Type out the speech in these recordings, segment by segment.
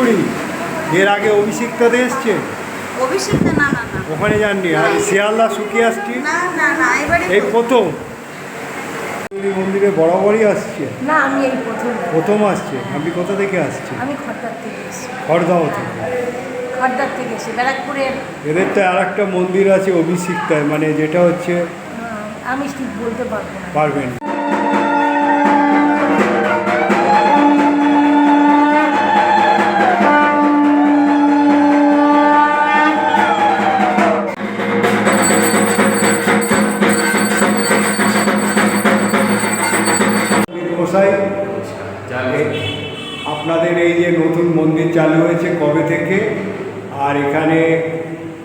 শিলিগুড়ি এর আগে অভিষিক্ততে এসছে? ওখানে যাননি? আর শিয়ালদা শুকিয়ে আসছি? এই প্রথম? মন্দিরে বরাবরই আসছে? না আমি এই প্রথম। প্রথম আসছে? আপনি কোথা থেকে আসছে? আমি খড়দার থেকে এসেছি। খড়দাও থেকে। খড়দার থেকে এসেছি ব্যারাকপুরের। এদের তো আর একটা মন্দির আছে অভিষিক্তায় মানে যেটা হচ্ছে আমি ঠিক বলতে পারব পারবেন চালু হয়েছে কবে থেকে? আর এখানে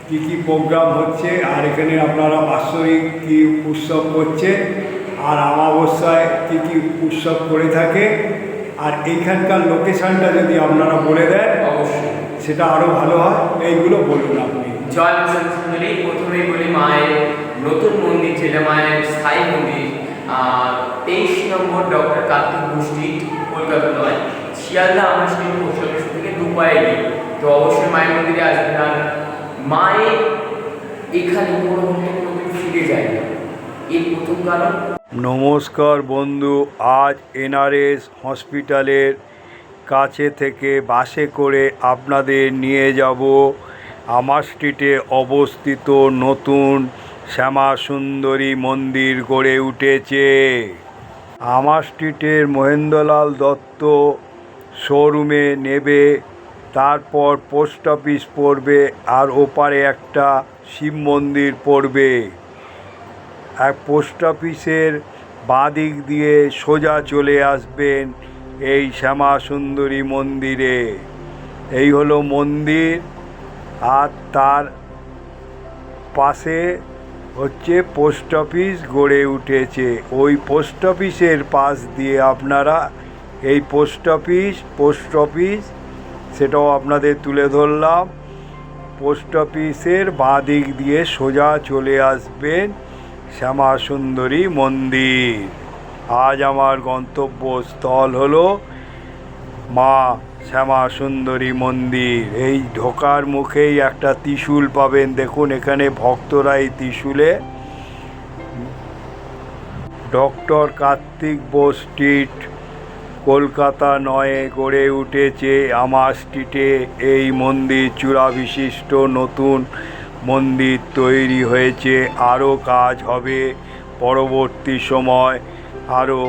কি কি প্রোগ্রাম হচ্ছে? আর এখানে আপনারা বাৎসরিক কি উৎসব করছে? আর অমাবস্যায় কি কি উৎসব করে থাকে? আর এইখানকার লোকেশনটা যদি আপনারা বলে দেন অবশ্যই। সেটা আরও ভালো হয়। এইগুলো বলুন আপনি। জয় মিশন সুন্দরী প্রথমেই বলি মায়ের নতুন মন্দির যেটা মায়ের স্থায়ী মন্দির। আর তেইশ নম্বর ডক্টর কার্তিক গোষ্ঠী কলকাতা নয় শিয়ালদা আমার স্টেট পোস্ট অফিস থেকে দু পায়ে তো অবশ্যই মায়ের মন্দিরে আসবেন আর মায়ের এখানে ফিরে যায় না। প্রথম কারণ। নমস্কার বন্ধু, আজ এনআরএস হসপিটালের কাছে থেকে বাসে করে আপনাদের নিয়ে যাব। আমার স্ট্রিটে অবস্থিত নতুন শ্যামা সুন্দরী মন্দির গড়ে উঠেছে। আমার স্ট্রিটের মহেন্দ্রলাল দত্ত শোরুমে নেবে তারপর পোস্ট অফিস পড়বে আর ওপারে একটা শিব মন্দির পড়বে। এক পোস্ট অফিসের বাঁ দিক দিয়ে সোজা চলে আসবেন এই শ্যামা সুন্দরী মন্দিরে। এই হলো মন্দির আর তার পাশে হচ্ছে পোস্ট অফিস গড়ে উঠেছে। ওই পোস্ট অফিসের পাশ দিয়ে আপনারা এই পোস্ট অফিস পোস্ট অফিস সেটাও আপনাদের তুলে ধরলাম। পোস্ট অফিসের বাঁ দিক দিয়ে সোজা চলে আসবেন শ্যামা সুন্দরী মন্দির। আজ আমার গন্তব্যস্থল হলো মা শ্যামা সুন্দরী মন্দির। এই ঢোকার মুখেই একটা ত্রিশূল পাবেন। দেখুন, এখানে ভক্তরা এই ত্রিশূলে। Doctor Kartik Bose street. Kolkata নয়ে গড়ে উঠেছে আমার স্ট্রিটে এই মন্দির চূড়া বিশিষ্ট নতুন মন্দির তৈরি হয়েছে। আরও কাজ হবে। পরবর্তী সময় আরও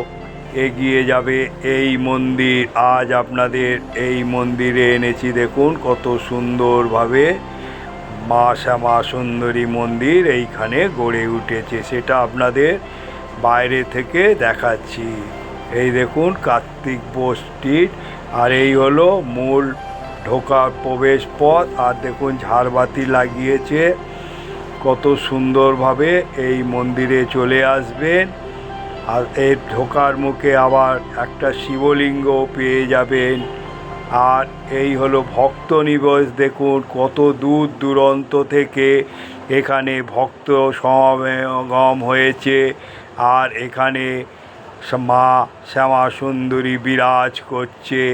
এগিয়ে যাবে এই মন্দির। আজ আপনাদের এই মন্দিরে এনেছি, দেখুন কত সুন্দরভাবে মা শ্যামা সুন্দরী মন্দির এইখানে গড়ে উঠেছে। সেটা আপনাদের বাইরে থেকে দেখাচ্ছি। এই দেখুন কার্তিক বোস স্ট্রিট, আর এই হলো মূল ঢোকার প্রবেশ পথ, আর দেখুন ঝাড়বাতি লাগিয়েছে। কত সুন্দরভাবে এই মন্দিরে চলে আসবেন। আর এর ঢোকার মুখে আবার একটা শিবলিঙ্গ পেয়ে যাবেন। আর এই হলো ভক্ত নিবাস, দেখুন কত দূর দূরান্ত থেকে এখানে ভক্ত সমাগম হয়েছে। আর এখানে মা শ্যামা সুন্দরী বিরাজ করছে।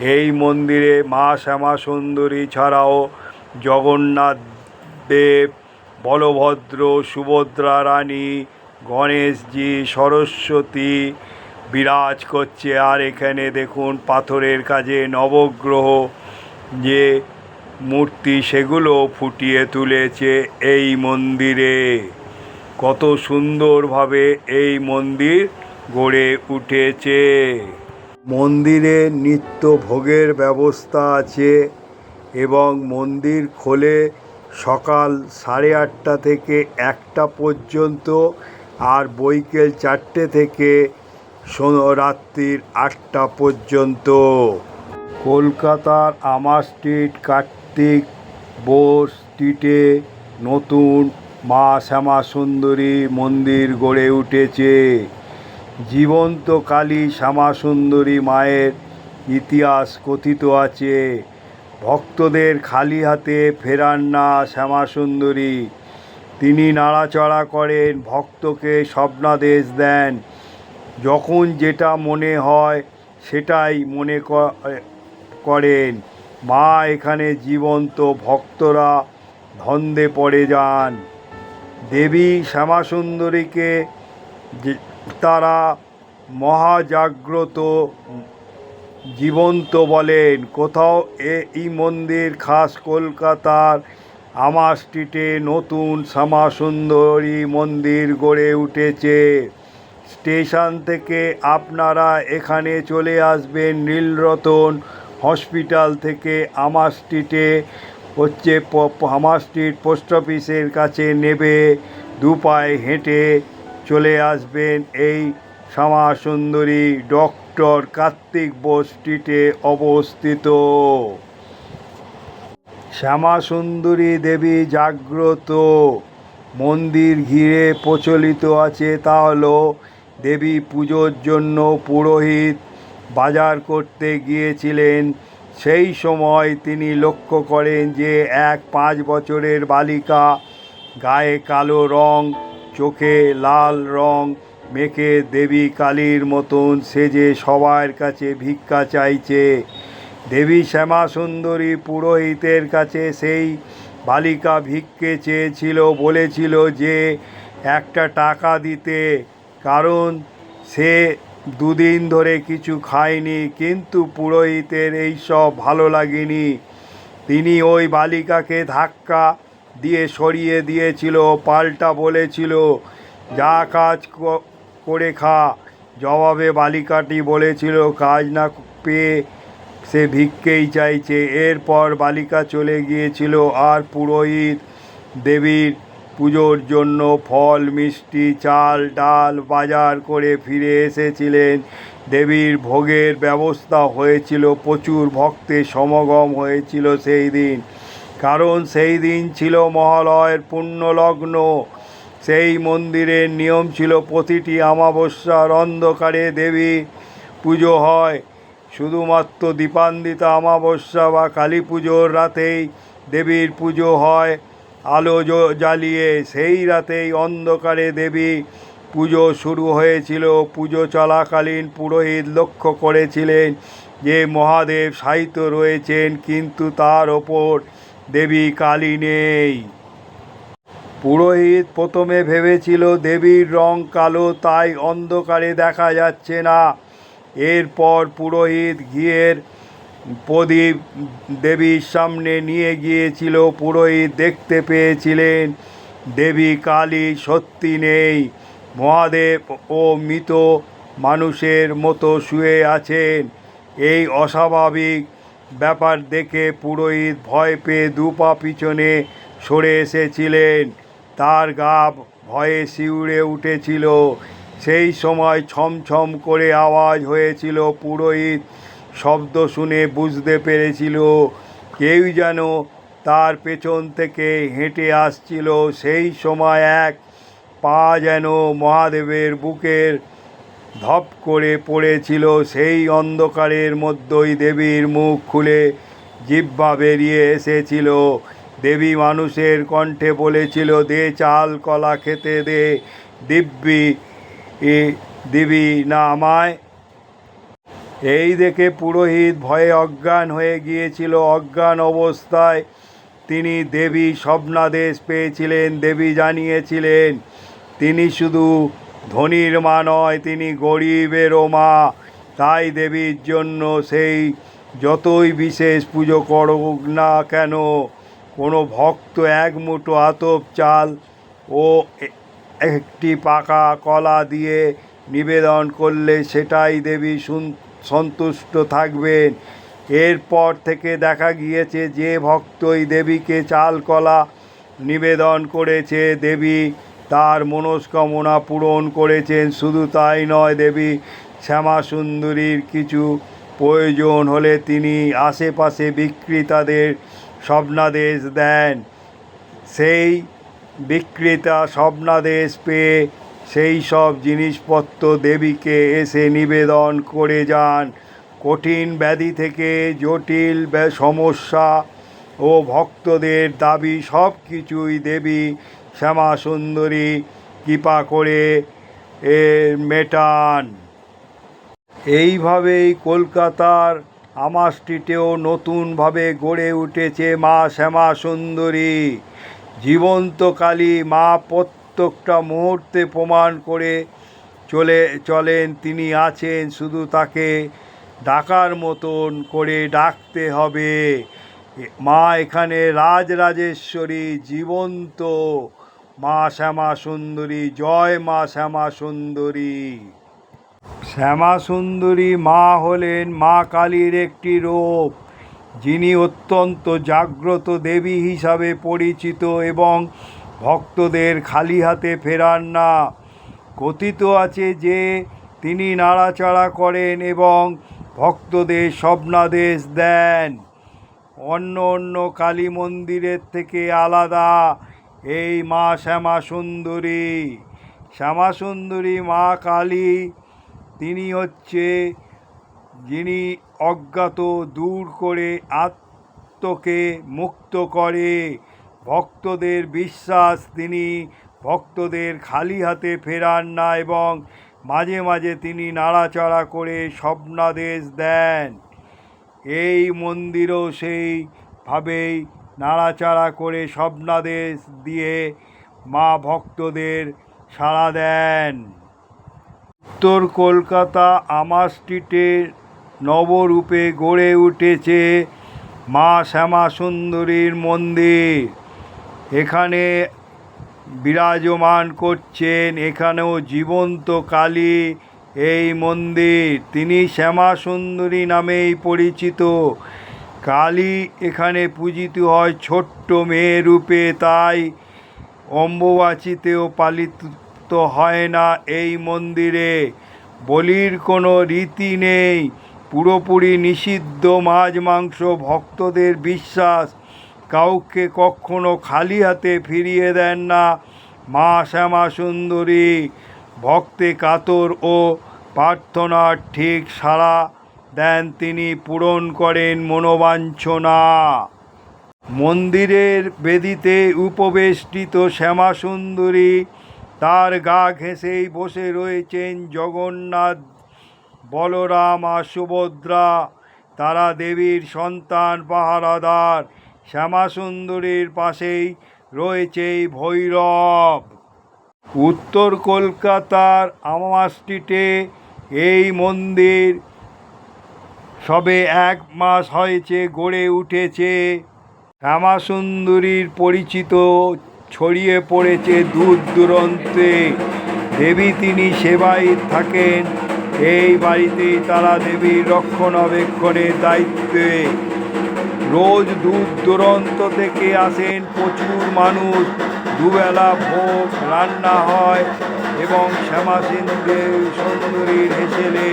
এই মন্দিরে মা শ্যামা সুন্দরী ছাড়াও জগন্নাথ দেব, বলভদ্র, সুভদ্রা রানী, গণেশজি, সরস্বতী বিরাজ করছে। আর এখানে দেখুন পাথরের কাজে নবগ্রহ যে মূর্তি সেগুলো ফুটিয়ে তুলেছে এই মন্দিরে। কত সুন্দরভাবে এই মন্দির গড়ে উঠেছে। মন্দিরে নিত্য ভোগের ব্যবস্থা আছে এবং মন্দির খোলে সকাল সাড়ে আটটা থেকে একটা পর্যন্ত আর বৈকেল চারটে থেকে রাত্রির আটটা পর্যন্ত। কলকাতার আমার স্ট্রিট, কার্তিক বোস স্ট্রিটে নতুন মা শ্যামা সুন্দরী মন্দির গড়ে উঠেছে। জীবন্ত কালী শ্যামা সুন্দরী মায়ের ইতিহাস কথিত আছে। ভক্তদের খালি হাতে ফেরান না শ্যামা সুন্দরী তিনি নাড়াচড়া করেন, ভক্তকে স্বপ্নাদেশ দেন। যখন যেটা মনে হয় সেটাই মনে করেন। মা এখানে জীবন্ত, ভক্তরা ধন্দে পড়ে যান। দেবী শ্যামাসুন্দরীকে যে- তারা মহাজাগ্রত জীবন্ত বলেন। কোথাও এই মন্দির খাস কলকাতার আমার স্ট্রিটে নতুন শ্যামাসুন্দরী মন্দির গড়ে উঠেছে। স্টেশন থেকে আপনারা এখানে চলে আসবেন নীলরতন হসপিটাল থেকে। আমার স্ট্রিটে হচ্ছে আমার স্ট্রিট পোস্ট অফিসের কাছে নেবে দু পায়ে হেঁটে চলে আসবেন এই শ্যামা সুন্দরী ডক্টর কার্তিক বোস স্ট্রিটে অবস্থিত। শ্যামা সুন্দরী দেবী জাগ্রত। মন্দির ঘিরে প্রচলিত আছে তা হলো দেবী পুজোর জন্য পুরোহিত বাজার করতে গিয়েছিলেন। সেই সময় তিনি লক্ষ্য করেন যে এক পাঁচ বছরের বালিকা গায়ে কালো রং চোখে লাল রং, মেখে দেবী কালীর মতন সেজে সবার কাছে ভিক্ষা চাইছে। দেবী শ্যামা সুন্দরী পুরোহিতের কাছে সেই বালিকা ভিক্ষে চেয়েছিল, বলেছিল যে, একটা টাকা দিতে। কারণ সে দুদিন ধরে কিছু খায়নি, কিন্তু পুরোহিতের এই সব ভালো লাগেনি। তিনি ওই বালিকাকে ধাক্কা দিয়ে সরিয়ে দিয়েছিল, পাল্টা বলেছিল, যা কাজ করে খা। জবাবে বালিকাটি বলেছিল, কাজ না পেয়ে সে ভিক্ষেই চাইছে। এরপর বালিকা চলে গিয়েছিল আর পুরোহিত দেবীর পুজোর জন্য ফল, মিষ্টি, চাল, ডাল বাজার করে ফিরে এসেছিলেন। দেবীর ভোগের ব্যবস্থা হয়েছিল, প্রচুর ভক্তের সমাগম হয়েছিল সেই দিন। কারণ সেই দিন ছিল মহালয়ের পুণ্যলগ্ন। সেই মন্দিরের নিয়ম ছিল প্রতিটি অমাবস্যার অন্ধকারে দেবী পুজো হয়। শুধুমাত্র দীপান্বিতা অমাবস্যা বা কালী পুজোর রাতেই দেবীর পুজো হয়। আলো জ্বালিয়ে সেই রাতেই অন্ধকারে দেবী পুজো শুরু হয়েছিল। পুজো চলাকালীন পুরোহিত লক্ষ্য করেছিলেন যে মহাদেব সাহিত্য রয়েছেন, কিন্তু তার ওপর দেবী কালী নেই। পুরোহিত প্রথমে ভেবেছিল দেবীর রং কালো, তাই অন্ধকারে দেখা যাচ্ছে না। এরপর পুরোহিত ঘিয়ের প্রদীপ দেবীর সামনে নিয়ে গিয়েছিল। পুরোহিত দেখতে পেয়েছিলেন দেবী কালী সত্যি নেই। মহাদেব ও মৃত মানুষের মতো শুয়ে আছেন। এই অস্বাভাবিক ব্যাপার দেখে পুরোহিত ভয় পেয়ে দু পা পিছনে সরে এসেছিলেন। তার গা ভয়ে শিউরে উঠেছিল। সেই সময় ছমছম করে আওয়াজ হয়েছিল পুরোহিত। শব্দ শুনে বুঝতে পেরেছিল কেউ যেন তার পেছন থেকে হেঁটে আসছিল। সেই সময় এক পা যেন মহাদেবের বুকের ধপ করে পড়েছিল সেই অন্ধকারের মধ্যেই দেবীর মুখ খুলে। জিহ্বা বেরিয়ে এসেছিল। দেবী মানুষের কণ্ঠে বলেছিল, দে চাল, কলা খেতে দে। দিব্যি দিবি না আমায়? এই দেখে পুরোহিত ভয়ে অজ্ঞান হয়ে গিয়েছিল। অজ্ঞান অবস্থায় তিনি দেবী স্বপ্নাদেশ পেয়েছিলেন। দেবী জানিয়েছিলেন, তিনি শুধু ধনীর মা নয়, তিনি গরিবেরও মা। তাই দেবীর জন্য সেই যতই বিশেষ পুজো করুক না কেন, কোনো ভক্ত এক মুঠো আতপ চাল ও একটি পাকা কলা দিয়ে নিবেদন করলে সেটাই দেবী সুন- সন্তুষ্ট থাকবেন। এরপর থেকে দেখা গিয়েছে যে ভক্তই দেবীকে চাল কলা নিবেদন করেছে, দেবী তার মনস্কামনা পূরণ করেছেন, শুধু তাই নয় দেবী শ্যামা সুন্দরীর কিছু প্রয়োজন হলে তিনি আশেপাশে বিক্রেতাদের স্বপ্নাদেশ দেন। সেই বিক্রেতা স্বপ্নাদেশ পেয়ে সেই সব জিনিসপত্র দেবীকে এসে নিবেদন করে যান। কঠিন ব্যাধি থেকে জটিল সমস্যা ও ভক্তদের দাবি সব কিছুই দেবী শ্যামা সুন্দরী, কৃপা করে এ মেটান। এইভাবেই কলকাতার আমার স্ট্রিটেও নতুনভাবে গড়ে উঠেছে মা শ্যামা সুন্দরী। জীবন্ত কালী মা প্রত্যেকটা মুহূর্তে প্রমাণ করে চলে, চলেন, তিনি আছেন, শুধু তাকে ডাকার মতন করে ডাকতে হবে। মা এখানে রাজরাজেশ্বরী, জীবন্ত মা শ্যামা সুন্দরী, জয় মা শ্যামা সুন্দরী। শ্যামা সুন্দরী মা হলেন মা কালীর একটি রূপ, যিনি অত্যন্ত জাগ্রত দেবী হিসাবে পরিচিত এবং ভক্তদের খালি হাতে ফেরান না। কথিত আছে যে তিনি নাড়াচাড়া করেন এবং ভক্তদের স্বপ্নাদেশ দেন। অন্য অন্য কালী মন্দিরের থেকে আলাদা এই মা শ্যামা সুন্দরী শ্যামা সুন্দরী মা কালী, তিনি হচ্ছে যিনি অজ্ঞাত দূর করে আত্মকে মুক্ত করে। ভক্তদের বিশ্বাস তিনি ভক্তদের খালি হাতে ফেরান না এবং মাঝে মাঝে তিনি নাড়াচাড়া করে স্বপ্নাদেশ দেন। এই মন্দিরও সেইভাবেই নাড়াচাড়া করে স্বপ্নাদেশ দিয়ে মা ভক্তদের সাড়া দেন। উত্তর কলকাতা আমার স্ট্রিটের নবরূপে গড়ে উঠেছে মা শ্যামা সুন্দরীর মন্দির। এখানে বিরাজমান করছেন, এখানেও জীবন্ত কালী এই মন্দির। তিনি শ্যামা সুন্দরী নামেই পরিচিত। কালী এখানে পূজিত হয় ছোট্ট মেয়ে রূপে, তাই অম্বুবাচিতেও পালিত হয় না এই মন্দিরে। বলির কোনো রীতি নেই, পুরোপুরি নিষিদ্ধ মাছ মাংস ভক্তদের বিশ্বাস। কাউকে কখনো খালি হাতে ফিরিয়ে দেন না মা শ্যামা সুন্দরী। ভক্তে কাতর ও প্রার্থনার ঠিক সাড়া দেন তিনি পূরণ করেন মনোবাঞ্ছনা। মন্দিরের বেদিতে উপবেষ্টিত শ্যামা সুন্দরী তার গা ঘেঁষেই বসে রয়েছেন জগন্নাথ, বলরাম আর সুভদ্রা। তারা দেবীর সন্তান, পাহারাদার। শ্যামা সুন্দরীর পাশেই রয়েছে ভৈরব। উত্তর কলকাতার আমার স্ট্রিটে এই মন্দির সবে এক মাস হয়েছে, গড়ে উঠেছে। শ্যামা সুন্দরীর পরিচিত ছড়িয়ে পড়েছে দূর দূরান্তে। দেবী তিনি সেবায় থাকেন। এই বাড়িতেই তারা দেবীর রক্ষণাবেক্ষণের দায়িত্বে। রোজ দূর দূরান্ত থেকে আসেন প্রচুর মানুষ। দুবেলা ভোগ, রান্না হয় এবং শ্যামা সিন্ধের সুন্দরীর হেসেলে।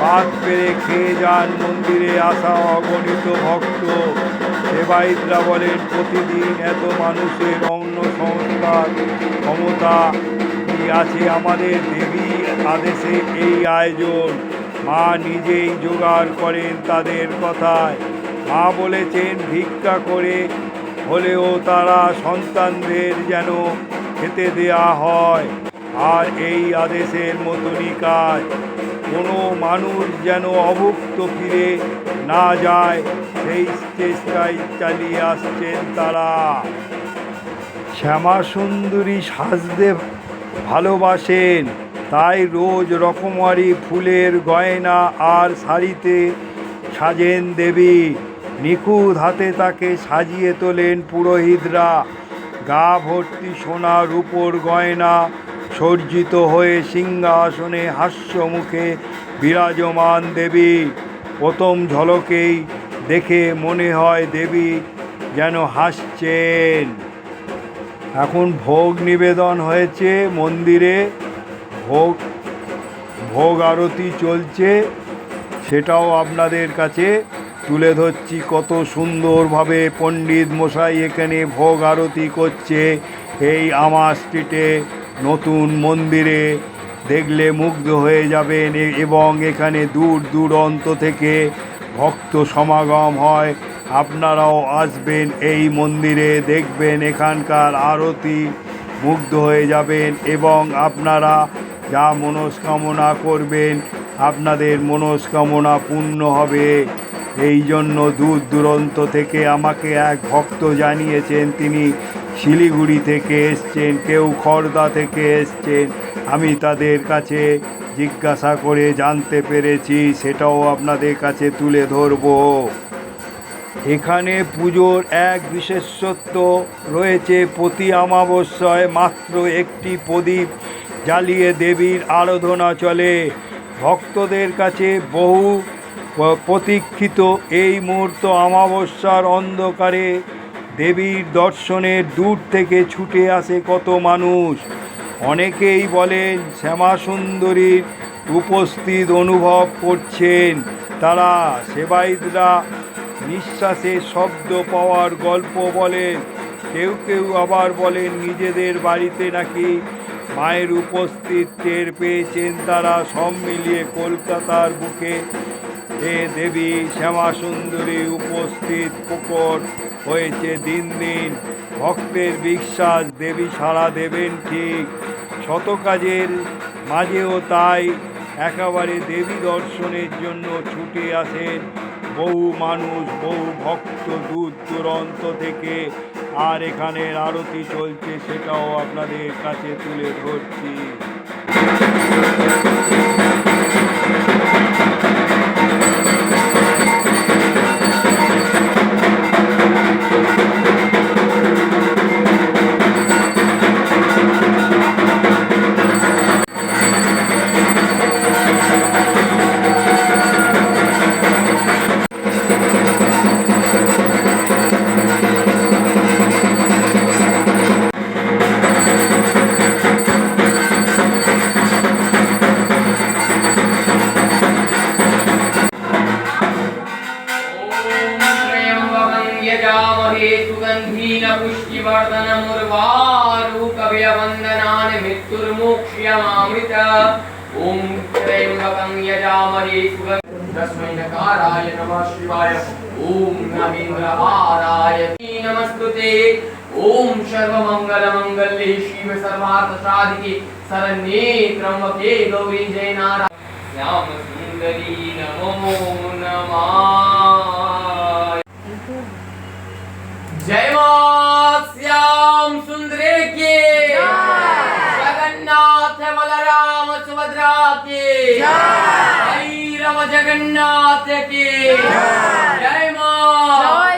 পাত পেরে খেয়ে যান মন্দিরে আসা অগণিত ভক্ত। সেবায়িতরা বলেন প্রতিদিন এত মানুষের অন্য সংস্কার ক্ষমতা কি আছে আমাদের? দেবী আদেশে এই আয়োজন। মা নিজেই জোগাড় করেন তাদের কথায়। মা বলেছেন, ভিক্ষা করে হলেও তারা সন্তানদের যেন খেতে দেয়া হয়। আর এই আদেশের মতনই কাজ। কোনো মানুষ যেন অভুক্ত ফিরে না যায়, সেই চেষ্টাই চালিয়ে আসছেন তারা। শ্যামাসুন্দরী সাজতে ভালোবাসেন, তাই রোজ রকমারি ফুলের গয়না আর শাড়িতে সাজেন দেবী। নিখুঁত হাতে তাকে সাজিয়ে তোলেন পুরোহিতরা। গা ভর্তি সোনা রূপোর গয়না সজ্জিত হয়ে সিংহাসনে হাস্য মুখে বিরাজমান দেবী। প্রথম ঝলকেই দেখে মনে হয় দেবী যেন হাসছেন। এখন ভোগ নিবেদন হয়েছে মন্দিরে। ভোগ ভোগ আরতি চলছে। সেটাও আপনাদের কাছে তুলে ধরছি। কত সুন্দরভাবে পণ্ডিত মশাই এখানে ভোগ আরতি করছে এই আমার স্ট্রিটে। নতুন মন্দিরে দেখলে মুগ্ধ হয়ে যাবেন এবং এখানে দূর দূরান্ত থেকে ভক্ত সমাগম হয়। আপনারাও আসবেন এই মন্দিরে, দেখবেন এখানকার আরতি মুগ্ধ হয়ে যাবেন এবং আপনারা যা মনস্কামনা করবেন, আপনাদের মনস্কামনা পূর্ণ হবে। এই জন্য দূর দূরান্ত থেকে আমাকে এক ভক্ত জানিয়েছেন, তিনি শিলিগুড়ি থেকে এসছেন, কেউ খড়দা থেকে এসছেন। আমি তাদের কাছে জিজ্ঞাসা করে জানতে পেরেছি, সেটাও আপনাদের কাছে তুলে ধরবো। এখানে পুজোর এক বিশেষত্ব রয়েছে, প্রতি অমাবস্যায় মাত্র একটি প্রদীপ জ্বালিয়ে দেবীর আরাধনা চলে। ভক্তদের কাছে বহু প্রতীক্ষিত এই মুহূর্ত অমাবস্যার অন্ধকারে দেবীর দর্শনের দূর থেকে ছুটে আসে কত মানুষ। অনেকেই বলেন শ্যামা সুন্দরীর উপস্থিত অনুভব করছেন। তারা সেবাইতরা নিঃশ্বাসের শব্দ পাওয়ার গল্প বলেন। কেউ কেউ আবার বলেন নিজেদের বাড়িতে নাকি মায়ের উপস্থিত টের পেয়েছেন তারা সব মিলিয়ে কলকাতার বুকে। এ দেবী শ্যামা সুন্দরী উপস্থিত প্রকট হয়েছে দিন দিন। ভক্তের বিশ্বাস দেবী সাড়া দেবেন ঠিক। শত কাজের মাঝেও তাই একেবারে দেবী দর্শনের জন্য ছুটে আসেন বহু মানুষ, বহু ভক্ত দূর দূরান্ত থেকে। আর এখানের আরতি চলছে, সেটাও আপনাদের কাছে তুলে ধরছি। जय श्याम सुंदरे के जगन्नाथ बलराम सुभद्रा के भैरव जगन्नाथ के जय माँ।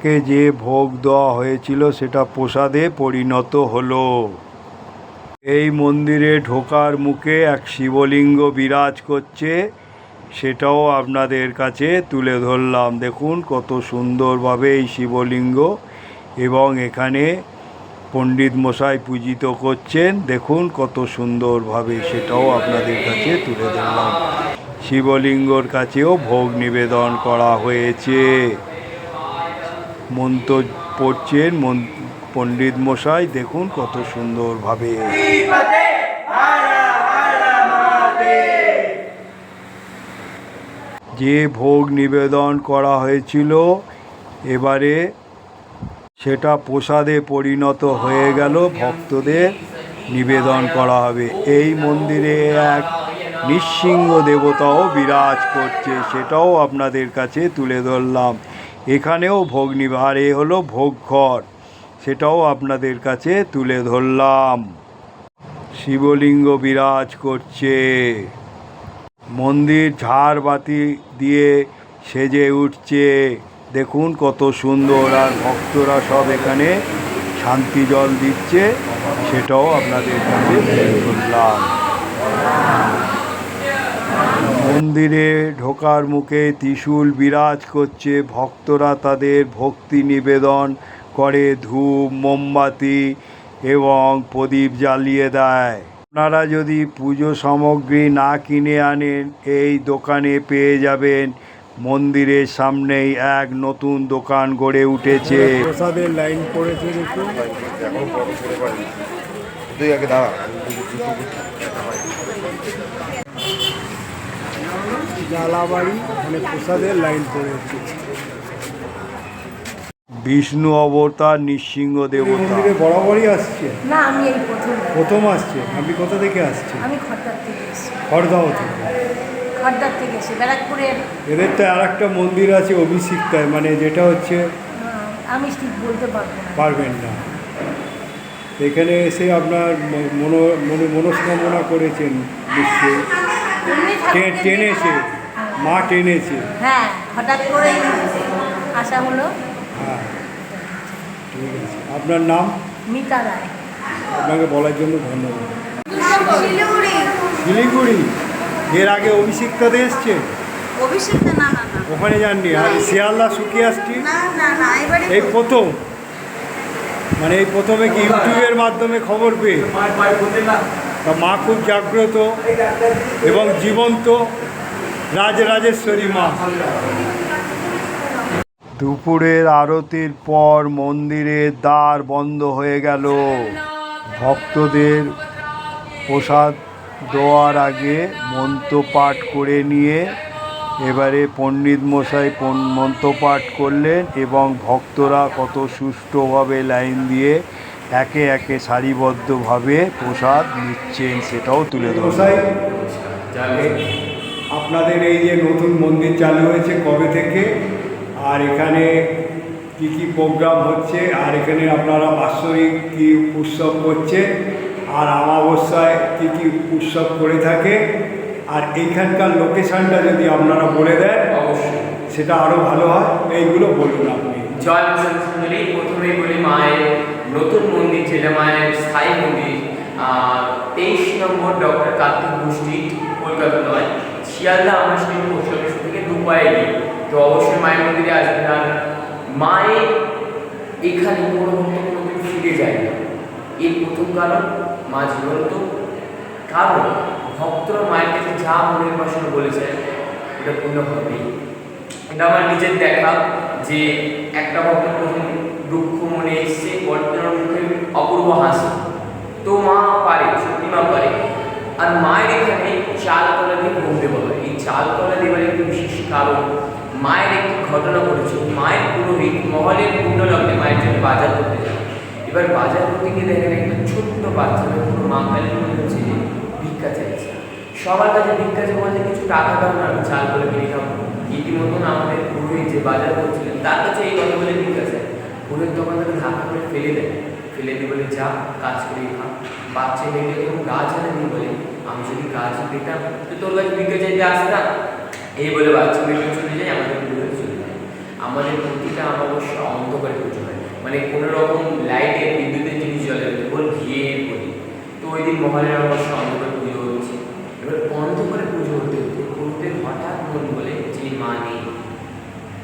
মাকে যে ভোগ দেওয়া হয়েছিল সেটা প্রসাদে পরিণত হলো। এই মন্দিরে ঢোকার মুখে এক শিবলিঙ্গ বিরাজ করছে, সেটাও আপনাদের কাছে তুলে ধরলাম। দেখুন কত সুন্দরভাবে এই শিবলিঙ্গ এবং এখানে পণ্ডিত মশাই পূজিত করছেন। দেখুন কত সুন্দরভাবে সেটাও আপনাদের কাছে তুলে ধরলাম। শিবলিঙ্গর কাছেও ভোগ নিবেদন করা হয়েছে। মন্ত্র পড়ছেন পণ্ডিত মশাই, দেখুন কত সুন্দরভাবে। যে ভোগ নিবেদন করা হয়েছিল, এবারে সেটা প্রসাদে পরিণত হয়ে গেল, ভক্তদের নিবেদন করা হবে। এই মন্দিরে এক নৃসিংহ দেবতাও বিরাজ করছে, সেটাও আপনাদের কাছে তুলে ধরলাম। এখানেও ভোগ আর এ হলো ভোগঘর সেটাও আপনাদের কাছে তুলে ধরলাম। শিবলিঙ্গ বিরাজ করছে। মন্দির ঝাড়বাতি দিয়ে সেজে উঠছে। দেখুন কত সুন্দর, আর ভক্তরা সব এখানে শান্তি জল দিচ্ছে। সেটাও আপনাদের কাছে তুলে ধরলাম। মন্দিরে ঢোকার মুখে ত্রিশূল বিরাজ করছে ভক্তরা তাদের ভক্তি নিবেদন করে ধূপ মোমবাতি এবং প্রদীপ জ্বালিয়ে দেয়। আপনারা যদি পুজো সামগ্রী না কিনে আনেন এই দোকানে পেয়ে যাবেন। মন্দিরের সামনেই এক নতুন দোকান গড়ে উঠেছে। প্রসাদের লাইন পড়েছে দেখুন তুই আগে দাঁড়া জালাবাড়ি মানে প্রসাদের লাইন পড়েছে বিষ্ণু অবতার নৃসিংহ দেবতা। মন্দিরে বরাবরই আসছে? না আমি এই প্রথম। প্রথম আসছে? আপনি কোথা থেকে আসছে আমি খড়দার থেকে এসেছি। খড়গাঁও থেকে। খড়দার থেকে এসেছি ব্যারাকপুরের। এদের তো আর একটা মন্দির আছে অভিষিক্তায় মানে যেটা হচ্ছে আমি ঠিক বলতে পারব না। পারবেন না। এখানে এসে আপনার মনো মনে মনস্কামনা করেছেন নিশ্চয়ই। টেনেছে। মা টেনেছে। হ্যাঁ হঠাৎ করেই আসা হলো। হ্যাঁ ঠিক আছে। আপনার নাম? মিতা রায়। আপনাকে বলার জন্য ধন্যবাদ। শিলিগুড়ি। এর আগে অভিষিক্তাতে এসছে? অভিষেকটা না না না। ওখানে যাননি? আর শিয়ালদা শুকিয়ে আসছি? না না না এবারে এই প্রথম। মানে এই প্রথমে কি ইউটিউবের মাধ্যমে খবর পেয়ে? তা মা খুব জাগ্রত এবং জীবন্ত। রাজরাজেশ্বরী মা। দুপুরের আরতির পর মন্দিরের দ্বার বন্ধ হয়ে গেল। ভক্তদের প্রসাদ দেওয়ার আগে মন্ত্র পাঠ করে নিয়ে এবারে পণ্ডিত মশাই মন্ত্র পাঠ করলেন এবং ভক্তরা কত সুষ্ঠুভাবে লাইন দিয়ে একে একে সারিবদ্ধভাবে প্রসাদ নিচ্ছেন সেটাও তুলে ধরলেন। আপনাদের এই যে নতুন মন্দির চালু হয়েছে কবে থেকে? আর এখানে কি কি প্রোগ্রাম হচ্ছে? আর এখানে আপনারা বাৎসরিক কি উৎসব করছে? আর অমাবস্যায় কি কি উৎসব করে থাকে? আর এইখানকার লোকেশনটা যদি আপনারা বলে দেন অবশ্যই। সেটা আরও ভালো হয়। এইগুলো বলুন আপনি। জয় বসন্ত প্রথমেই বলি মায়ের নতুন মন্দির যেটা মায়ের স্থায়ী মন্দির তেইশ নম্বর ডক্টর কার্তিক গোষ্ঠী কলকাতা নয়। শিয়ালদা স্টেশন পোস্ট থেকে দু পায়ে তো অবশ্যই মায়ের মন্দিরে আসবেন। আর মায়ের এখানে কোনো কোনোদিন ফিরে যায় না এর প্রথম কারণ, মা জীবন্ত। কারণ, ভক্তরা মায়ের কাছে যা মনের বাসনা বলেছে, এটা পূর্ণ হবেই এটা আমার নিজের দেখা যে একটা ভক্ত প্রথম দুঃখ মনে এসছে, বর্তমান মুখে অপূর্ব হাসি। তো মা পারে, সত্যি মা পারে। আর মায়ের এখানে চাল কলা দিয়ে দেওয়া হয় এই চাল কলা দেওয়ার একটি বিশেষ কারণ, মায়ের একটি ঘটনা ঘটেছে। মায়ের পুরোহিত মহলের পূর্ণ লগ্নে মায়ের জন্য বাজার করতে যায়। এবার বাজার করতে গিয়ে দেখেন একটা ছোট্ট বাচ্চা পুরো মা কালীর মনে হচ্ছে যে ভিক্ষা চাইছে। সবার কাছে ভিক্ষা চাইছে কিছু টাকা দাও না, আমি চাল করে কিনে খাব। ইতিমধ্যে আমাদের পুরোহিত যে বাজার করছিলেন, তার কাছে এই কথা বলে ভিক্ষা চায়। পুরোহিত তখন তাকে ধাক্কা করে ফেলে দেয়। ফেলে দিয়ে বলে, যা, কাজ করে খা। বাচ্চা মেয়েকে যখন গাছ দিয়ে বলে আমি যদি গাছ পেতাম তো তোর কাছে ভিক্ষা চাইতে আসতাম। এই বলে বাচ্চা মেয়েকে চলে যায় আমাদের পুরোহিত চলে যায়। আমাদের প্রতিটা অমাবস্যা অন্ধকারে পুজো হয়। মানে কোনো রকম লাইটের বিদ্যুতের জিনিস জ্বলে না, কেবল ঘিয়ের করি তো ওই দিন মহালয়ের অমাবস্যা অন্ধকারে পুজো হচ্ছে। এবার অন্ধকারে পুজো হতে হতে পুরুষদের হঠাৎ মন বলে যে মা নেই।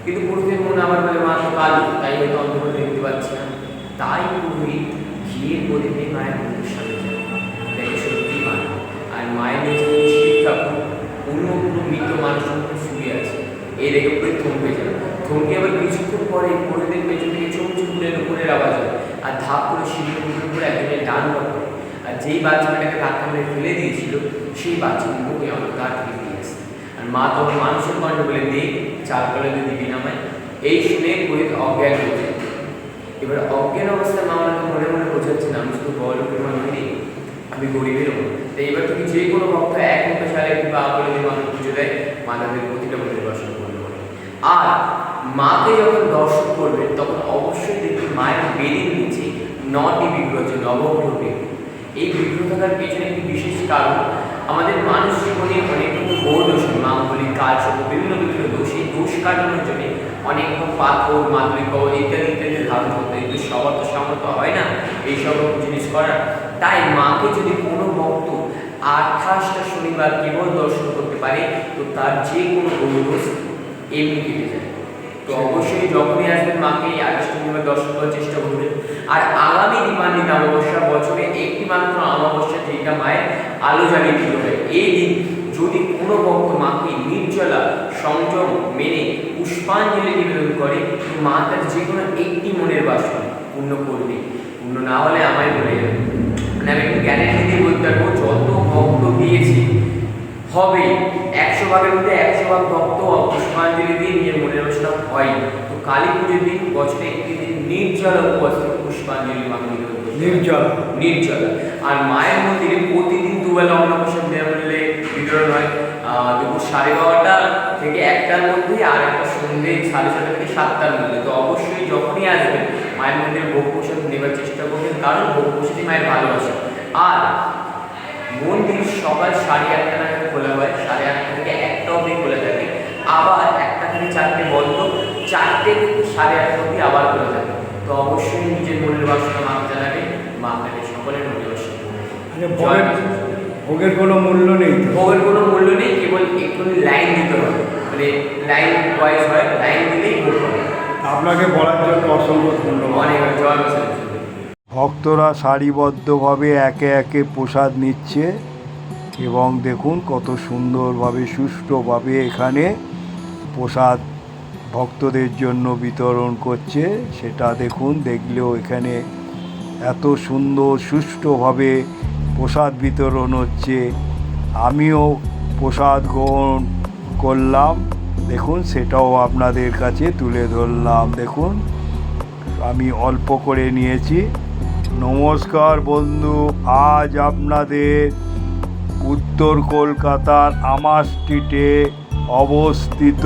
কিন্তু পুরুষদের মন আবার বলে মা তো কালো তাই হয়তো অন্ধকারে দেখতে পাচ্ছি না। তাই পুরোহিত ঘিয়ের প্রদীপে মায়ের মন্দির সামনে যায় দেখে সত্যি মা নেই। আর মায়ের নিচে শিব ঠাকুর অন্য কোনো মৃত মানুষ মতো শুয়ে আছে। এই দেখে পুরো থমকে যায়। থমকে আবার কিছুক্ষণ পরে পুরোহিতের পেছন থেকে চুম চুমুরের উপরের আওয়াজ হয় আর ধাপ করে শিবের মুখের উপরে একজনের ডান পড়ে আর যেই বাচ্চাটাকে ধাক্কা মেরে ফেলে দিয়েছিল, সেই মুখে অন্ধকার থেকে দিয়েছে আর মা তখন মানুষের কণ্ঠ বলে দেখ চাল কলে যদি দিবি নামায় এই শুনে পুরোহিত অজ্ঞান হয়ে যায়। এবার অজ্ঞান অবস্থায় মা আমাকে মনে মনে বোঝাচ্ছেন, আমি শুধু বড় লোকের মানুষ নেই, আমি গরিবের এবার তুমি যে কোনো ভক্ত এক সারে কিংবা আপলে যে মানুষ পুজো দেয় মা তাদের প্রতিটা বাসন পূর্ণ আর মাকে যখন দর্শন করবেন তখন অবশ্যই দেখবেন মায়ের বেদির নিচে নটি বিগ্রহ আছে, নবগ্রহ বিগ্রহ এই বিগ্রহ থাকার পেছনে একটি বিশেষ কারণ, আমাদের মানুষ জীবনে অনেক দোষ মাঙ্গলিক কাজ বিভিন্ন বিভিন্ন দোষ। দোষ কাটানোর জন্য অনেক পাথর কবর ইত্যাদি ইত্যাদি ধারণ করতে কিন্তু সবার তো সামর্থ্য হয় না এই সব জিনিস করার। তাই মাকে যদি কোনো ভক্ত আঠাশটা শনিবার কেবল দর্শন করতে পারে, তো তার যে কোনো গৌরব এমনি কেটে যায়। তো অবশ্যই যখনই আসবেন মাকে এই আঠাশটা শনিবার দর্শন করার চেষ্টা করবেন। আর আগামী দিবান্বিত অমাবস্যা বছরে একটি মাত্র অমাবস্যা, যেটা মায়ের আলো জ্বালিয়ে দিতে হয় এই দিন যদি কোনো ভক্ত মাকে নির্জলা সংযম মেনে পুষ্পাঞ্জলি নিবেদন করে মা তার যে কোনো একটি মনের বাসনা পূর্ণ করবে। পূর্ণ না হলে আমায় বলে যাবে। আমি একটু গ্যারেন্টি দিয়ে বলতে পারব যত ভক্ত দিয়েছি হবে। একশো ভাগের মধ্যে একশো ভাগ ভক্ত পুষ্পাঞ্জলি দিয়ে নিজের মনের বাসনা হয়। তো কালী পুজোর দিন বছরে একটি দিন নির্জল উপবাস পুষ্পাঞ্জলি মাকে। নির্জল। নির্জল। আর মায়ের মন্দিরে প্রতিদিন দুবেলা অন্নপ্রাশন বিনামূল্যে বিতরণ হয়। আহ, দুপুর সাড়ে বারোটা থেকে একটার মধ্যে আর একটা সন্ধ্যে সাড়ে ছটা থেকে সাতটার মধ্যে। তো অবশ্যই যখনই আসবেন মায়ের মন্দিরে ভোগ প্রসাদ নেবার চেষ্টা করবেন কারণ ভোগ প্রসাদই মায়ের ভালোবাসা। আর মন্দির সকাল সাড়ে আটটা নাগাদ খোলা হয় সাড়ে আটটা থেকে একটা অবধি খোলা থাকে। আবার একটা থেকে চারটে বন্ধ চারটে থেকে সাড়ে আটটা অবধি আবার খোলা থাকে। তো অবশ্যই নিজের মনের বাসনা মাকে জানাবে মা আপনাদের সকলের মনের বাসনা। আচ্ছা ভোগের ভোগের কোনো মূল্য নেই ভোগের কোনো মূল্য নেই কেবল একটু লাইন দিতে হবে। মানে লাইন ওয়াইজ হয় লাইন দিলেই ভোগ হবে। আপনাকে বলার জন্য অসংখ্য ধন্যবাদ। ভক্তরা সারিবদ্ধভাবে একে একে প্রসাদ নিচ্ছে এবং দেখুন কত সুন্দরভাবে সুষ্ঠুভাবে এখানে প্রসাদ ভক্তদের জন্য বিতরণ করছে। সেটা দেখুন দেখলেও এখানে এত সুন্দর সুষ্ঠুভাবে প্রসাদ বিতরণ হচ্ছে। আমিও প্রসাদ গ্রহণ করলাম। দেখুন, সেটাও আপনাদের কাছে তুলে ধরলাম। দেখুন, আমি অল্প করে নিয়েছি। নমস্কার বন্ধু, আজ আপনাদের উত্তর কলকাতার আমার স্ট্রিটে অবস্থিত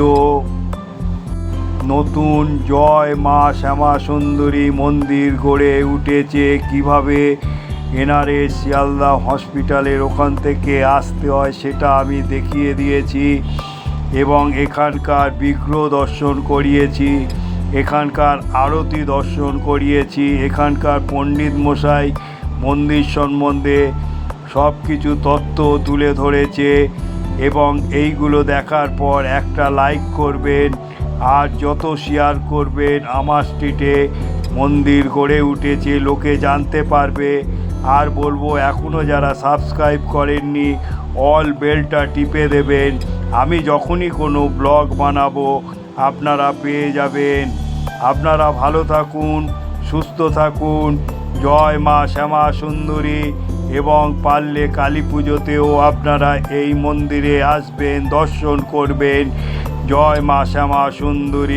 নতুন জয় মা শ্যামা সুন্দরী মন্দির গড়ে উঠেছে। কীভাবে এনআরএস শিয়ালদা হসপিটালের ওখান থেকে আসতে হয়, সেটা আমি দেখিয়ে দিয়েছি। এবং এখানকার বিগ্রহ দর্শন করিয়েছি, এখানকার আরতি দর্শন করিয়েছি, এখানকার পণ্ডিত মশাই মন্দির সম্বন্ধে সব কিছু তত্ত্ব তুলে ধরেছে এবং এইগুলো দেখার পর একটা লাইক করবেন, আর যত শেয়ার করবেন আমার স্ট্রিটে মন্দির গড়ে উঠেছে, লোকে জানতে পারবে। আর বলব এখনও যারা সাবস্ক্রাইব করেননি অল বেলটা টিপে দেবেন। আমি যখনই কোনো ব্লগ বানাবো, আপনারা পেয়ে যাবেন। আপনারা ভালো থাকুন, সুস্থ থাকুন, জয় মা শ্যামা সুন্দরী, এবং পারলে কালী পুজোতেও আপনারা এই মন্দিরে আসবেন, দর্শন করবেন। জয় মা শ্যামা সুন্দরী।